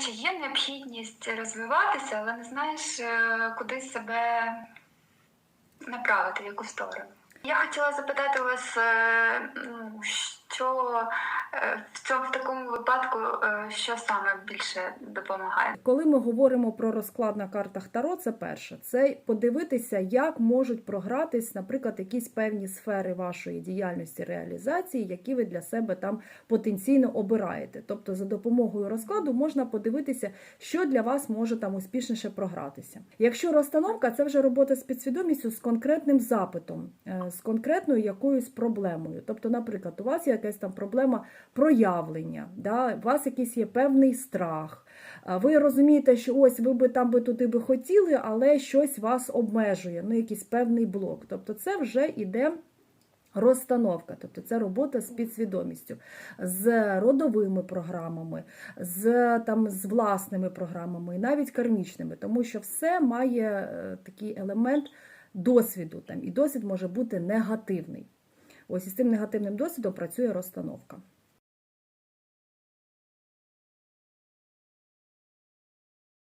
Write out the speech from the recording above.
Чи є необхідність розвиватися, але не знаєш, е, куди себе направити, в яку сторону? Я хотіла запитати вас, е, що е, в цьому в такому випадку, що саме більше допомагає? Коли ми говоримо про розклад на картах Таро, це перше, це подивитися, як можуть програтись, наприклад, якісь певні сфери вашої діяльності реалізації, які ви для себе там потенційно обираєте. Тобто, за допомогою розкладу можна подивитися, що для вас може там успішніше програтися. Якщо розстановка, це вже робота з підсвідомістю з конкретним запитом, е, з конкретною якоюсь проблемою. Тобто, наприклад, у вас є якась там проблема проявлення, да? у вас якийсь є певний страх. Ви розумієте, що ось ви би там би туди би хотіли, але щось вас обмежує, ну якийсь певний блок. Тобто, це вже іде. Розстановка, тобто це робота з підсвідомістю, з родовими програмами, з, там, з власними програмами, і навіть кармічними, тому що все має е, такий елемент досвіду. Там, і досвід може бути негативний. Ось із цим негативним досвідом працює розстановка.